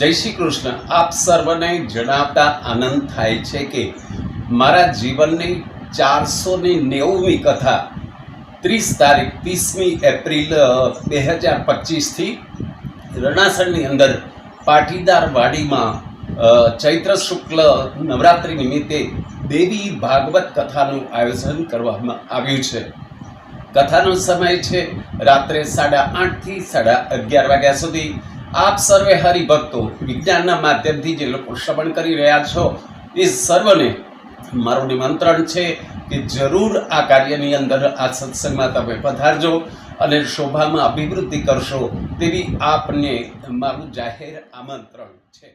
જય શ્રી કૃષ્ણ. આપ સર્વને જણાવતા આનંદ થાય છે કે મારા જીવનની ચારસો ને નેવુંમી કથા ત્રીસ તારીખ ત્રીસમી એપ્રિલ બે હજાર પચીસથી રણાસણની અંદર પાટીદાર વાડીમાં ચૈત્ર શુક્લ નવરાત્રિ નિમિત્તે દેવી ભાગવત કથાનું આયોજન કરવામાં આવ્યું છે. કથાનો સમય છે રાત્રે સાડા આઠથી સાડા અગિયાર વાગ્યા સુધી. આપ સર્વે હરિભક્તો, વિજ્ઞાનના માધ્યમથી જે લોકો શ્રવણ કરી રહ્યા છો, એ સર્વને મારું નિમંત્રણ છે કે જરૂર આ કાર્યની અંદર આ સત્સંગમાં તમે પધારજો અને શોભામાં અભિવૃદ્ધિ કરશો તેવી આપને મારું જાહેર આમંત્રણ છે.